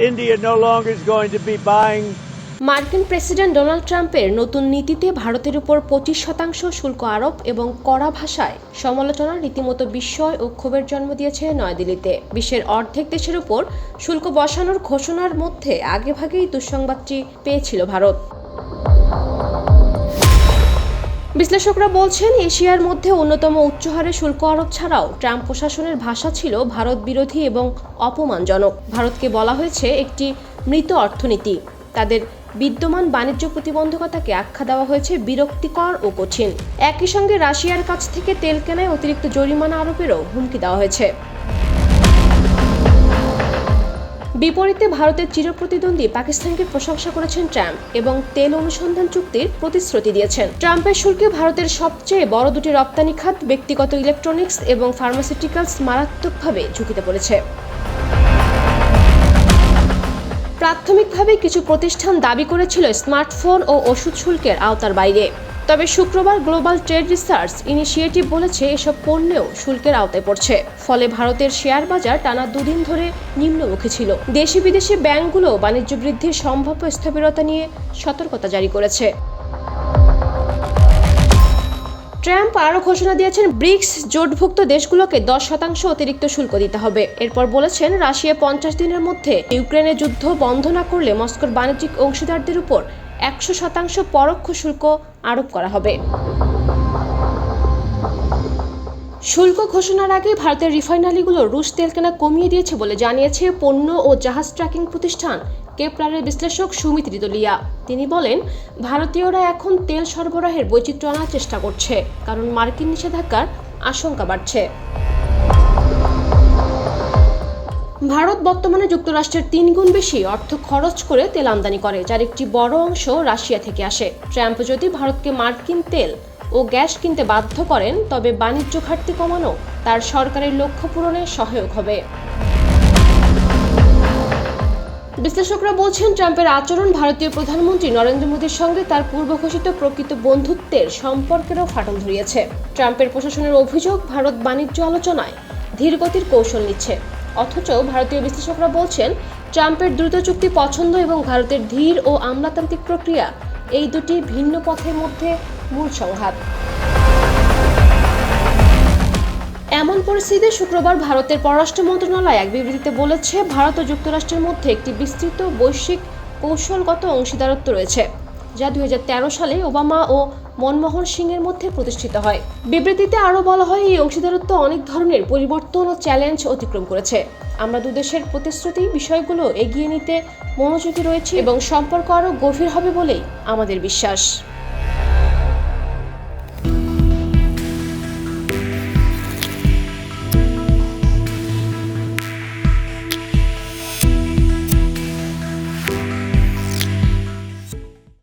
India no longer is going to be buying মার্কিন president Donald ট্রাম্পের নতুন নীতিতে ভারতের উপর পঁচিশ শতাংশ শুল্ক আরোপ এবং কড়া ভাষায় সমালোচনা রীতিমতো বিস্ময় ও ক্ষোভের জন্ম দিয়েছে নয়াদিল্লিতে। বিশ্বের অর্ধেক দেশের উপর শুল্ক বসানোর ঘোষণার মধ্যে আগেভাগেই দুঃসংবাদটি পেয়েছিল ভারত। বিশ্লেষকরা বলছেন, এশিয়ার মধ্যে অন্যতম উচ্চহারে শুল্ক আরোপ ছাড়াও ট্রাম্প প্রশাসনের ভাষা ছিল ভারত বিরোধী এবং অপমানজনক। ভারতকে বলা হয়েছে একটি মৃত অর্থনীতি। তাদের বিদ্যমান বাণিজ্য প্রতিবন্ধকতাকে আখ্যা দেওয়া হয়েছে বিরক্তিকর ও কঠিন। একই সঙ্গে রাশিয়ার কাছ থেকে তেল কেনায় অতিরিক্ত জরিমানা আরোপেরও হুমকি দেওয়া হয়েছে। বিপরীতে ভারতের চিরপ্রতিদ্বন্দ্বী পাকিস্তানকে প্রশংসা করেছেন ট্রাম্প এবং তেল অনুসন্ধান চুক্তির প্রতিশ্রুতি দিয়েছেন। ট্রাম্পের শুল্কে ভারতের সবচেয়ে বড় দুটি রপ্তানি খাত ব্যক্তিগত ইলেকট্রনিক্স এবং ফার্মাসিউটিক্যালস মারাত্মকভাবে ঝুঁকিতে পড়েছে। প্রাথমিকভাবে কিছু প্রতিষ্ঠান দাবি করেছিল স্মার্টফোন ও ওষুধ শুল্কের আওতার বাইরে। তবে শুক্রবার গ্লোবাল ট্রেড রিসার্চ ইনিশিয়েটিভ বলেছে এসব পণ্যেও শুল্কের আওতায় পড়ছে। ফলে ভারতের শেয়ার বাজার টানা দুদিন ধরে নিম্নমুখী ছিল। দেশি বিদেশি ব্যাংকগুলো বাণিজ্য বৃদ্ধির সম্ভাব্য স্থবিরতা নিয়ে সতর্কতা জারি করেছে। ট্রাম্প আরও ঘোষণা দিয়েছেন, ব্রিক্স জোটভুক্ত দেশগুলোকে দশ শতাংশ অতিরিক্ত শুল্ক দিতে হবে। এরপর বলেছেন, রাশিয়া পঞ্চাশ দিনের মধ্যে ইউক্রেনের যুদ্ধ বন্ধ না করলে মস্কোর বাণিজ্যিক অংশীদারদের উপর একশো শতাংশ পরোক্ষ শুল্ক আরোপ করা হবে। শুল্ক ঘোষণার আগে ভারতের রিফাইনারিগুলো রুশ তেল কেনা কমিয়ে দিয়েছে বলে জানিয়েছে পণ্য ও জাহাজ ট্র্যাকিং প্রতিষ্ঠান কেপলারের বিশ্লেষক সুমিত রিদলিয়া তিনি বলেন, ভারতীয়রা এখন তেল সরবরাহের বৈচিত্র্য আনার চেষ্টা করছে, কারণ মার্কিন নিষেধাজ্ঞার আশঙ্কা বাড়ছে। ভারত বর্তমানে যুক্তরাষ্ট্রের তিন গুণ বেশি অর্থ খরচ করে তেল আমদানি করে, যার একটি বড় অংশ রাশিয়া থেকে আসে। ট্রাম্প যদি ভারতকে মার্কিন তেল ও গ্যাস কিনতে বাধ্য করেন, তবে বাণিজ্য ঘাটতি কমানো তার সরকারের লক্ষ্য পূরণে সহায়ক হবে। বিশ্লেষকরা বলছেন, ট্রাম্পের আচরণ ভারতীয় প্রধানমন্ত্রী নরেন্দ্র মোদীর সঙ্গে তার পূর্ব ঘোষিত প্রকৃত বন্ধুত্বের সম্পর্কেরও ফাটল ধরিয়েছে। ট্রাম্পের প্রশাসনের অভিযোগ, ভারত বাণিজ্য আলোচনায় ধীরগতির কৌশল নিচ্ছে। অথচ ভারতীয় বিশ্লেষকরা বলছেন, ট্রাম্পের দ্রুত চুক্তি পছন্দ এবং ভারতের ধীর ও আমলাতান্ত্রিক প্রক্রিয়া এই দুটি ভিন্ন পথের মধ্যে মূল সংঘাত। এমন পরিস্থিতিতে শুক্রবার ভারতের পররাষ্ট্র মন্ত্রণালয় এক বিবৃতিতে বলেছে, ভারত ও যুক্তরাষ্ট্রের মধ্যে একটি বিস্তৃত বৈশ্বিক কৌশলগত অংশীদারত্ব রয়েছে, যা দু হাজার তেরো সালে ওবামা ও মনমোহন সিংয়ের মধ্যে প্রতিষ্ঠিত হয়। বিবৃতিতে আরও বলা হয়, এই অংশীদারত্ব অনেক ধরনের পরিবর্তন ও চ্যালেঞ্জ অতিক্রম করেছে। আমরা দুদেশের প্রতিশ্রুতি বিষয়গুলো এগিয়ে নিতে মনোযোগী রয়েছি এবং সম্পর্ক আরও গভীর হবে বলেই আমাদের বিশ্বাস।